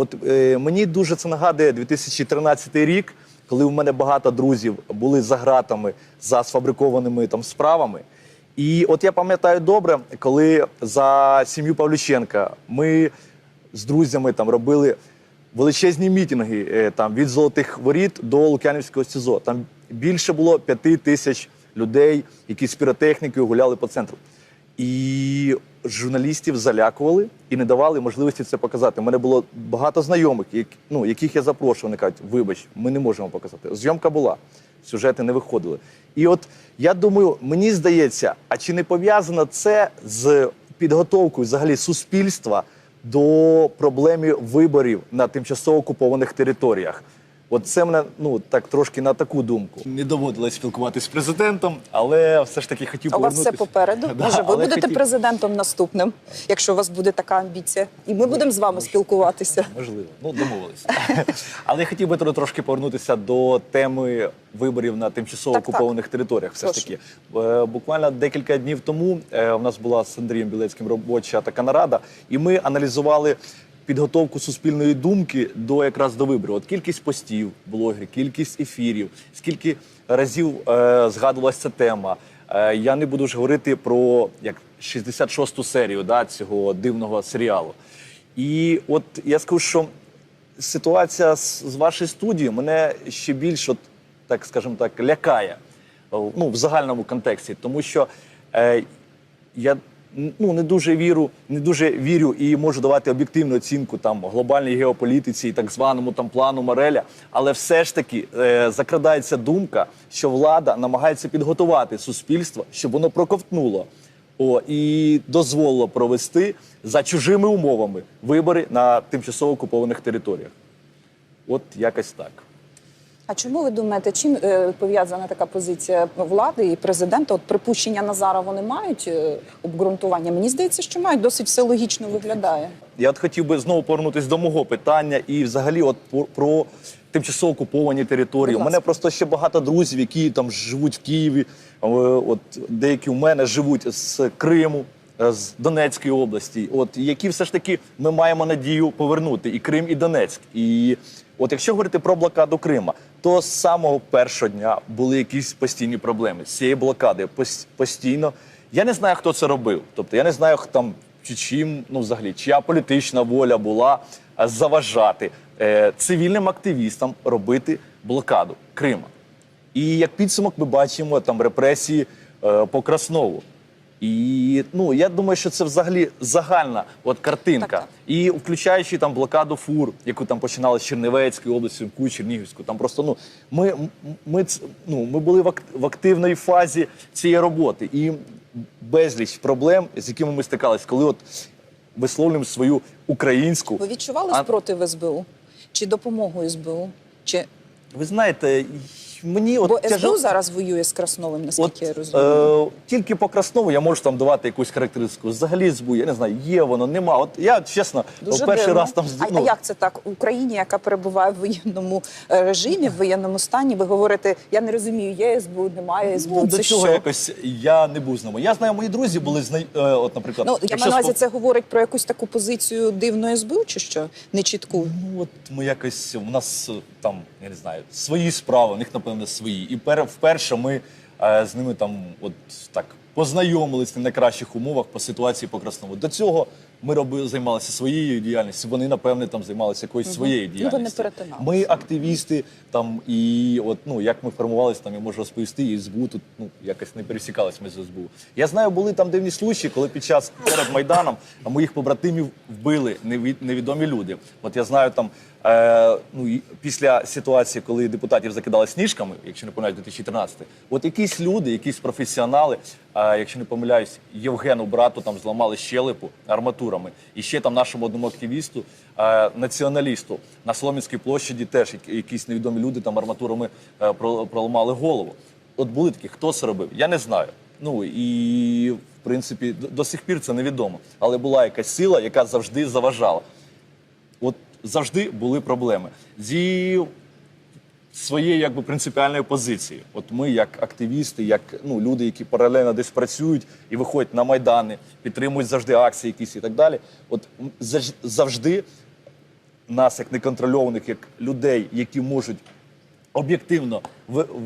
От е, мені дуже це нагадує 2013 рік, коли у мене багато друзів були за ґратами за сфабрикованими там справами. І от я пам'ятаю добре, коли за сім'ю Павлюченка ми з друзями там робили величезні мітинги е, там від золотих воріт до Лук'янівського СІЗО. Там більше було п'яти тисяч людей, які з піротехнікою гуляли по центру. І журналістів залякували і не давали можливості це показати. У мене було багато знайомих, як, ну, яких я запрошував, вони кажуть, вибач, ми не можемо показати. Зйомка була, сюжети не виходили. І от я думаю, мені здається, а чи не пов'язано це з підготовкою взагалі суспільства до проблеми виборів на тимчасово окупованих територіях? От це мене ну так трошки на таку думку. Не доводилось спілкуватися з президентом, але все ж таки хотів А у вас все попереду. Да, Може, ви будете хотів- президентом наступним, якщо у вас буде така амбіція, і ми будемо з вами спілкуватися. Можливо, ну домовилися. Але я хотів би трошки повернутися до теми виборів на тимчасово Так, так. окупованих територіях. Все ж таки, Е, буквально декілька днів тому е, у нас була з Андрієм Білецьким робоча така нарада, і ми аналізували. Підготовку суспільної думки до якраз до виборів. От кількість постів, блогерів, кількість ефірів, скільки разів е, згадувалася ця тема. Е, я не буду ж говорити про як 66-ту серію да, цього дивного серіалу. І от я скажу, що ситуація з, з вашої студії мене ще більш, от, так скажімо так, лякає ну, в загальному контексті, тому що е, я ну, не дуже вірю, не дуже вірю і можу давати об'єктивну оцінку там глобальній геополітиці і так званому там плану Мореля. Але все ж таки е, закрадається думка, що влада намагається підготувати суспільство, щоб воно проковтнуло. О, і дозволило провести за чужими умовами вибори на тимчасово окупованих територіях. От якось так. А чому ви думаєте, чим е, пов'язана така позиція влади і президента? От припущення Назара вони мають е, обґрунтування? Мені здається, що мають досить все логічно виглядає. Я от хотів би знову повернутися до мого питання і взагалі от про, про тимчасово окуповані території. У мене просто ще багато друзів, які там живуть в Києві. е, От деякі у мене живуть з Криму. Е, З Донецької області, от які все ж таки ми маємо надію повернути і Крим, і Донецьк. І от якщо говорити про блокаду Крима, то з самого першого дня були якісь постійні проблеми з цієї блокади. Постійно я не знаю, хто це робив. Тобто я не знаю, хто там чи чим, ну взагалі, чия політична воля була е, заважати е, цивільним активістам робити блокаду Крима. І як підсумок, ми бачимо там репресії е, по Краснову. І ну я думаю, що це взагалі загальна от картинка. Так, так. І включаючи там блокаду фур, яку там починали з Чернівецької області, Ку, Чернігівську. Там просто ну ми, ми, ну, ми були в, ак- в активній фазі цієї роботи. І безліч проблем, з якими ми стикалися, коли от висловлюємо свою українську. Ви відчували спротив СБУ? Чи допомогу СБУ? Чи Ви знаєте, мені от бо тяжело- СБУ зараз воює з Красновим, наскільки я розумію? е, тільки по Краснову я можу там давати якусь характеристику. Взагалі СБУ, я не знаю, є воно, нема. От я чесно, Дуже перший дивно. раз там а, ну, а як це так? В Україні, яка перебуває в воєнному е, режимі, в воєнному стані, ви говорите, я не розумію, є СБУ, немає СБУ. ну, це до цього що? якось я не був знайомий. Я знаю, мої друзі були знай... е, от, наприклад, Ну, я маю на увазі, це говорить про якусь таку позицію дивної СБУ, чи що? Нечітку. Ну, от ми якось у нас там, я не знаю, свої справи, у них, напевно, свої. І пер, вперше ми е, з ними там, от так, познайомились на найкращих умовах по ситуації по Краснову. До цього ми робили, займалися своєю діяльністю. Вони, напевне, там займалися якоюсь своєю Ну, ви не діяльністю. перетиналися. Ми активісти там, і от ну як ми формувалися, там я можу розповісти, і СБУ тут ну якось не пересікались ми з СБУ. Я знаю, були там дивні случаї, коли під час перед майданом моїх побратимів вбили неві- невідомі люди. От я знаю там. Е, ну після ситуації, коли депутатів закидали сніжками, якщо не помиляюсь, 2013, от якісь люди, якісь професіонали, е, якщо не помиляюсь, Євгену брату там зламали щелепу арматурами, і ще там нашому одному активісту, е, націоналісту на Солом'янській площаді теж якісь невідомі люди там арматурами е, проламали голову. От були такі, хто це робив? Я не знаю. Ну і в принципі до, до сих пір це невідомо. Але була якась сила, яка завжди заважала. От завжди були проблеми зі своєю якби принципіальною позицією. От ми, як активісти, як ну люди, які паралельно десь працюють і виходять на майдани, підтримують завжди акції, якісь і так далі. От завжди нас, як неконтрольованих, як людей, які можуть об'єктивно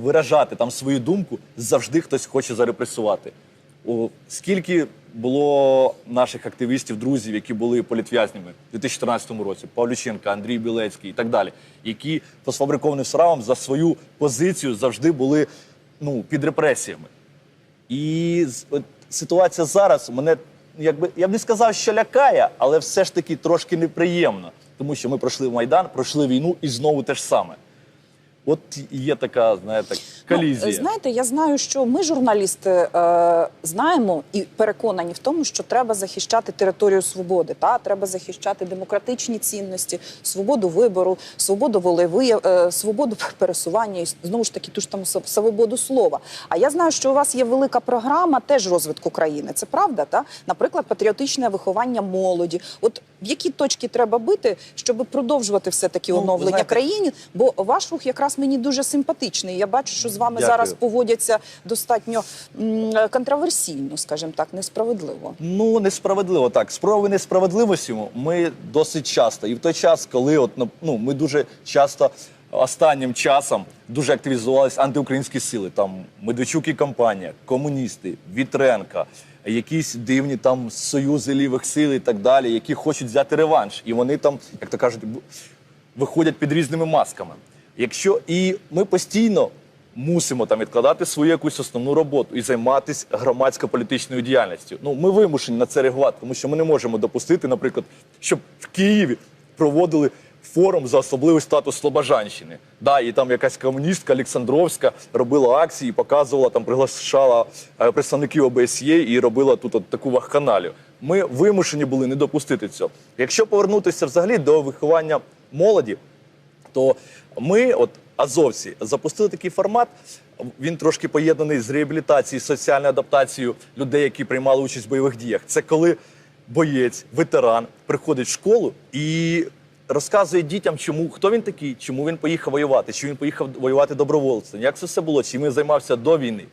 виражати там свою думку, завжди хтось хоче зарепресувати. О, скільки було наших активістів, друзів, які були політв'язнями у 2014 році, Павлюченка, Андрій Білецький і так далі, які по сфабрикованим справам за свою позицію завжди були ну, під репресіями. І от ситуація зараз мене, якби я б не сказав, що лякає, але все ж таки трошки неприємно, тому що ми пройшли Майдан, пройшли війну і знову те ж саме. От є така, знаєте, колізія. Ну, знаєте, я знаю, що ми, журналісти, е, знаємо і переконані в тому, що треба захищати територію свободи. Та треба захищати демократичні цінності, свободу вибору, свободу волевия, е, свободу пересування і знову ж таки ту ж там св- свободу слова. А я знаю, що у вас є велика програма теж розвитку країни. Це правда, та наприклад, патріотичне виховання молоді. От в які точки треба бити, щоб продовжувати все таки Ну, оновлення знаєте- країни? Бо ваш рух якраз мені дуже симпатичний. Я бачу, що з вами Дякую. зараз поводяться достатньо м, контроверсійно, скажімо так, несправедливо. Ну, несправедливо так. Спроби несправедливості ми досить часто. І в той час, коли от, ну, ну, ми дуже часто останнім часом дуже активізувалися антиукраїнські сили. Там Медведчук і компанія, комуністи, Вітренка, якісь дивні там союзи лівих сил і так далі, які хочуть взяти реванш. І вони там, як то кажуть, виходять під різними масками. Якщо і ми постійно мусимо там відкладати свою якусь основну роботу і займатися громадсько-політичною діяльністю. Ну ми вимушені на це реагувати, тому що ми не можемо допустити, наприклад, щоб в Києві проводили форум за особливий статус Слобожанщини. Да, і там якась комуністка Олександровська робила акції, показувала там, приглашала е, представників ОБСЄ і робила тут от таку вахканалію. Ми вимушені були не допустити цього. Якщо повернутися взагалі до виховання молоді, то ми, от азовці, запустили такий формат. Він трошки поєднаний з реабілітацією, соціальною адаптацією людей, які приймали участь в бойових діях. Це коли боєць, ветеран приходить в школу і розказує дітям, чому хто він такий, чому він поїхав воювати, чи він поїхав воювати добровольцем, як це все було, чим він займався до війни.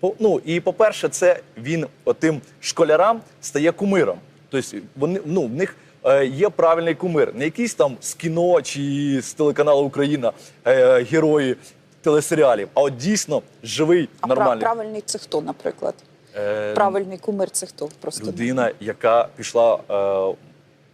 По- Ну і по-перше, це він отим школярам стає кумиром. Тобто вони ну в них е, є правильний кумир, не якийсь там з кіно чи з телеканалу Україна е, герої телесеріалів, а от дійсно живий, А нормальний правильний це хто, наприклад? Е, Правильний кумир це хто? Просто людина, яка пішла. Е,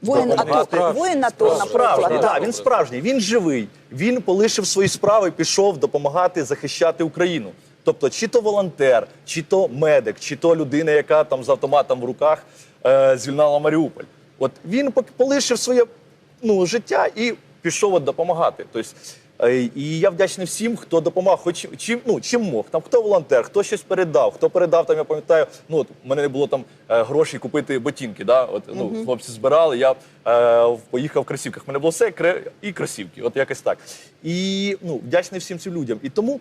воїн. АТО, воїн АТО, наприклад. так. він справжній, він живий. Він полишив свої справи, пішов допомагати захищати Україну. Тобто, чи то волонтер, чи то медик, чи то людина, яка там з автоматом в руках е, звільнала Маріуполь. От він полишив своє ну, життя і пішов от допомагати. Тобто, і я вдячний всім, хто допомагав, хоч чим, ну, чим мог. Там хто волонтер, хто щось передав, хто передав там, я пам'ятаю, ну от у мене не було там е, грошей купити ботинки. Да? От, ну, хлопці збирали, я е, поїхав в кросівках. У мене було все і кросівки, от якось так. І ну, вдячний всім цим людям. І тому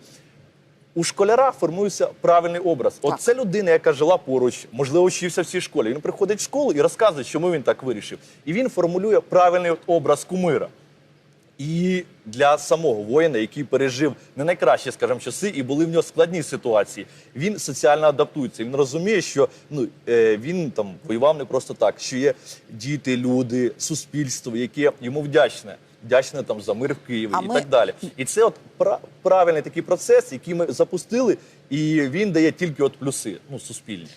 у школяра формується правильний образ. Так. От це людина, яка жила поруч, можливо, вчився в цій школі. Він приходить в школу і розказує, чому він так вирішив. І він формулює правильний образ кумира. І для самого воїна, який пережив не найкращі, скажімо, часи, і були в нього складні ситуації, він соціально адаптується. Він розуміє, що ну е, він там воював не просто так, що є діти, люди, суспільство, яке йому вдячне. Вдячне там за мир в Києві А і ми- так далі. І це от пра- правильний такий процес, який ми запустили, і він дає тільки от плюси, ну суспільні.